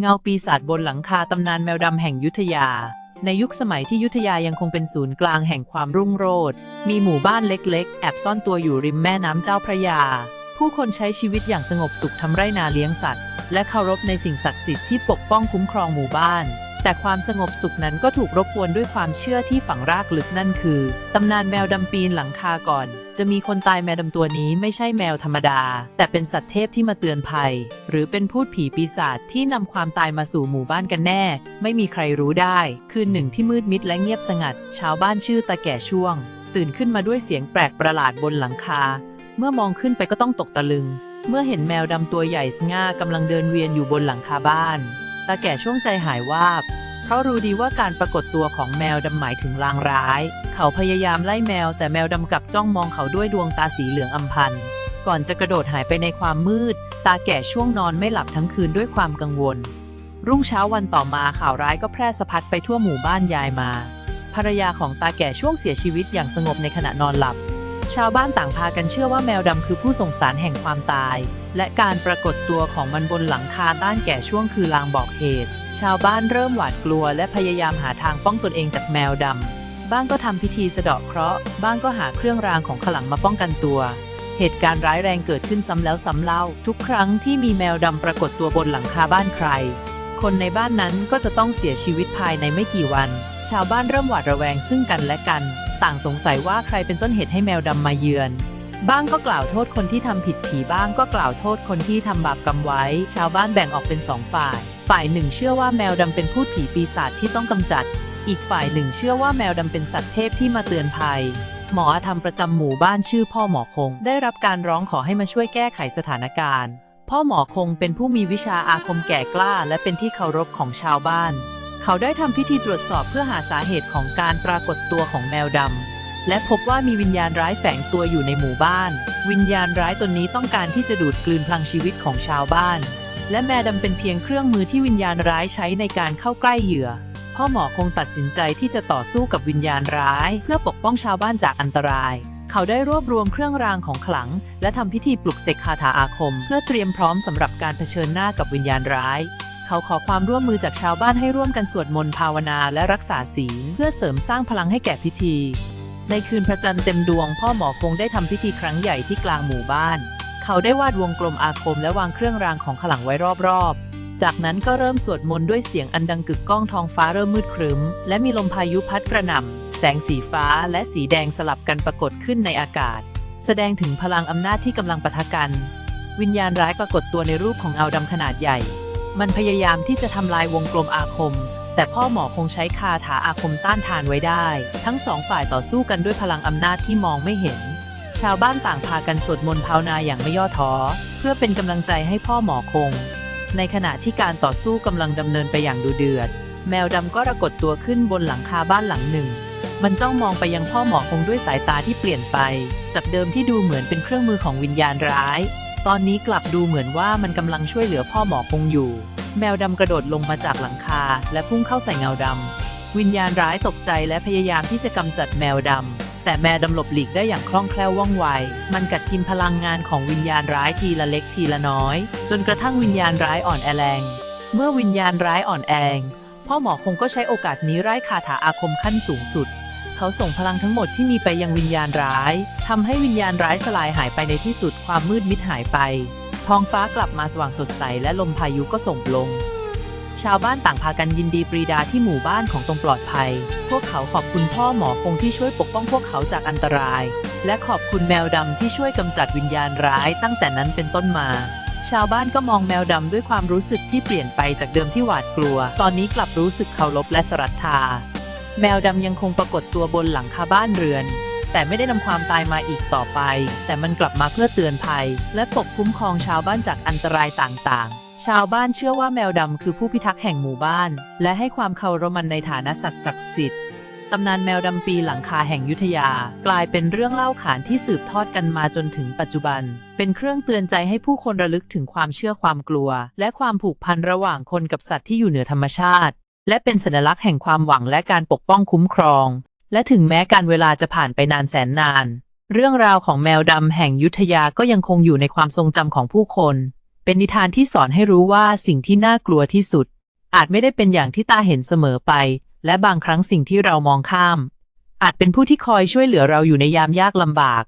เงาปีศาจบนหลังคาตำนานแมวดำแห่งยุทธยา ในยุคสมัยที่ยุทธยายังคงเป็นศูนย์กลางแห่งความรุ่งโรจน์มีหมู่บ้านเล็ก ๆ แอบซ่อนตัวอยู่ริมแม่น้ำเจ้าพระยา ผู้คนใช้ชีวิตอย่างสงบสุขทำไร่นาเลี้ยงสัตว์ และเคารพในสิ่งศักดิ์สิทธิ์ที่ปกป้องคุ้มครองหมู่บ้าน แต่ความสงบสุขนั้นก็ถูกรบกวนด้วยความเชื่อที่ฝังรากลึกนั่นคือ ตำนานแมวดำปีนหลังคาก่อน จะมีคนตายแมวดำตัวนี้ไม่ใช่แมวธรรมดา แต่เป็นสัตว์เทพที่มาเตือนภัย หรือเป็นพูดผีปีศาจที่นำความตายมาสู่หมู่บ้านกันแน่ ไม่มีใครรู้ได้ คืนหนึ่งที่มืดมิดและเงียบสงัด ชาวบ้านชื่อตาแก่ช่วง ตื่นขึ้นมาด้วยเสียงแปลกประหลาดบนหลังคา เมื่อมองขึ้นไปก็ต้องตกตะลึง เมื่อเห็นแมวดำตัวใหญ่สง่ากำลังเดินเวียนอยู่บนหลังคาบ้าน ตาแก่ช่วงใจหายวาบ เพราะรู้ดีว่าการปรากฏตัวของแมวดำหมายถึงลางร้าย เขาพยายามไล่แมวแต่แมวดำกลับจ้องมองเขาด้วยดวงตาสีเหลืองอำพัน ก่อนจะกระโดดหายไปในความมืด ตาแก่ช่วงนอนไม่หลับทั้งคืนด้วยความกังวล รุ่งเช้าวันต่อมาข่าวร้ายก็แพร่สะพัดไปทั่วหมู่บ้านยายมา ภรรยาของตาแก่ช่วงเสียชีวิตอย่างสงบในขณะนอนหลับ ชาวบ้านต่างพากันเชื่อว่าแมวดำคือผู้ส่งสารแห่งความตาย และการปรากฏตัวของมันบนหลังคาต้านแก่ช่วงคือลางบอกเหตุ ชาวบ้านเริ่มหวาดกลัว และพยายามหาทางป้องตนเองจากแมวดำบ้างก็ทำพิธีสะเดาะเคราะห์บ้างก็หาเครื่องรางของขลังมาป้องกันตัว เหตุการณ์ร้ายแรงเกิดขึ้นซ้ำแล้วซ้ำเล่า ทุกครั้งที่มีแมวดำปรากฏตัวบนหลังคาบ้านใคร คนในบ้านนั้นก็จะต้องเสียชีวิตภายในไม่กี่วัน ชาวบ้านเริ่มหวาดระแวงซึ่งกันและกัน ต่างสงสัยว่าใครเป็นต้นเหตุให้แมวดำมาเยือน บ้างก็กล่าวโทษคนที่ทำผิดผีบ้างก็กล่าวโทษคนที่ทำบาปกรรมไว้ ชาวบ้านแบ่งออกเป็นสองฝ่าย ฝ่ายหนึ่งเชื่อว่าแมวดำเป็นพูดผีปีศาจที่ต้องกำจัด อีกฝ่ายหนึ่งเชื่อว่าแมวดำเป็นสัตว์เทพที่มาเตือนภัย หมอธรรมประจำหมู่บ้านชื่อพ่อหมอคง ได้รับการร้องขอให้มาช่วยแก้ไขสถานการณ์ พ่อหมอคงเป็นผู้มีวิชาอาคมแก่กล้า และเป็นที่เคารพของชาวบ้าน เขาได้ทำพิธีตรวจสอบเพื่อหาสาเหตุของการปรากฏตัวของแมวดำ และพบว่ามีวิญญาณร้ายแฝงตัวอยู่ในหมู่บ้าน วิญญาณร้ายตนนี้ต้องการที่จะดูดกลืนพลังชีวิตของชาวบ้าน และแมวดำเป็นเพียงเครื่องมือที่วิญญาณร้ายใช้ในการเข้าใกล้เหยื่อ พ่อหมอคงตัดสินใจที่จะต่อสู้กับวิญญาณร้าย เพื่อปกป้องชาวบ้านจากอันตราย เขาได้รวบรวมเครื่องรางของขลัง และทำพิธีปลุกเสกคาถาอาคม เพื่อเตรียมพร้อมสำหรับการเผชิญหน้ากับวิญญาณร้าย เขาขอความร่วมมือจากชาวบ้านให้ร่วมกันสวดมนต์ภาวนาและรักษาศีลเพื่อเสริมสร้างพลังให้แก่พิธี ในคืนพระจันทร์เต็มดวง พ่อหมอคงได้ทำพิธีครั้งใหญ่ที่กลางหมู่บ้าน เขาได้วาดวงกลมอาคมและวางเครื่องรางของขลังไว้รอบๆ จากนั้นก็เริ่มสวดมนต์ด้วยเสียงอันดังกึกก้องท้องฟ้าเริ่มมืดครึ้ม และมีลมพายุพัดกระหน่ำแสงสีฟ้าและสีแดงสลับกันปรากฏขึ้นในอากาศ แสดงถึงพลังอำนาจที่กำลังปะทะกัน วิญญาณร้ายปรากฏตัวในรูปของเงาดำขนาดใหญ่ มันพยายามที่จะทำลายวงกลมอาคม แต่พ่อหมอคงใช้คาถาอาคมต้านทานไว้ได้ ทั้งสองฝ่ายต่อสู้กันด้วยพลังอำนาจที่มองไม่เห็น ชาวบ้านต่างพากันสวดมนต์ภาวนาอย่างไม่ย่อท้อ เพื่อเป็นกำลังใจให้พ่อหมอคง ในขณะที่การต่อสู้กำลังดำเนินไปอย่างดูเดือด แมวดำก็ปรากฏตัวขึ้นบนหลังคาบ้านหลังหนึ่ง มันจ้องมองไปยังพ่อหมอคงด้วยสายตาที่เปลี่ยนไป จากเดิมที่ดูเหมือนเป็นเครื่องมือของวิญญาณร้าย ตอนนี้กลับดูเหมือนว่ามันกำลังช่วยเหลือพ่อหมอคงอยู่ แมวดำกระโดดลงมาจากหลังคา และพุ่งเข้าใส่เงาดำ วิญญาณร้ายตกใจและพยายามที่จะกำจัดแมวดำ แต่แมวดำหลบหลีกได้อย่างคล่องแคล่วว่องไว มันกัดกินพลังงานของวิญญาณร้ายทีละเล็กทีละน้อย จนกระทั่งวิญญาณร้ายอ่อนแอแรง เมื่อวิญญาณร้ายอ่อนแอพ่อหมอคงก็ใช้โอกาสนี้ไร้คาถาอาคมขั้นสูงสุด เขาส่งพลังทั้งหมดที่มีไปยังวิญญาณร้ายทำให้วิญญาณร้ายสลายหายไปในที่สุดความมืดมิดหายไป ท้องฟ้ากลับมาสว่างสดใสและลมพายุก็ส่งลง ชาวบ้านต่างพากันยินดีปรีดาที่หมู่บ้านของตรงปลอดภัย พวกเขาขอบคุณพ่อหมอคงที่ช่วยปกป้องพวกเขาจากอันตราย และขอบคุณแมวดำที่ช่วยกำจัดวิญญาณร้ายตั้งแต่นั้นเป็นต้นมาชาวบ้านก็มองแมวดำด้วยความรู้สึกที่เปลี่ยนไปจากเดิมที่หวาดกลัว ตอนนี้กลับรู้สึกเคารพและสรัทธา แมวดำยังคงปรากฏตัวบนหลังคาบ้านเรือน แต่ไม่ได้นำความตายมาอีกต่อไป แต่มันกลับมาเพื่อเตือนภัย และปกคุ้มครองชาวบ้านจากอันตรายต่างๆ ชาวบ้านเชื่อว่าแมวดำคือผู้พิทักษ์แห่งหมู่บ้าน และให้ความเคารพมันในฐานะสัตว์ศักดิ์สิทธิ์ตำนานแมวดำปีหลังคาแห่งยุทธยา กลายเป็นเรื่องเล่าขานที่สืบทอดกันมาจนถึงปัจจุบัน เป็นเครื่องเตือนใจให้ผู้คนระลึกถึงความเชื่อความกลัว และความผูกพันระหว่างคนกับสัตว์ที่อยู่เหนือธรรมชาติ และเป็นสัญลักษณ์แห่งความหวังและการปกป้องคุ้มครอง และถึงแม้การเวลาจะผ่านไปนานแสนนาน เรื่องราวของแมวดำแห่งยุทธยาก็ยังคงอยู่ในความทรงจำของผู้คน เป็นนิทานที่สอนให้รู้ว่าสิ่งที่น่ากลัวที่สุด อาจไม่ได้เป็นอย่างที่ตาเห็นเสมอไป และบางครั้งสิ่งที่เรามองข้าม อาจเป็นผู้ที่คอยช่วยเหลือเราอยู่ในยามยากลำบาก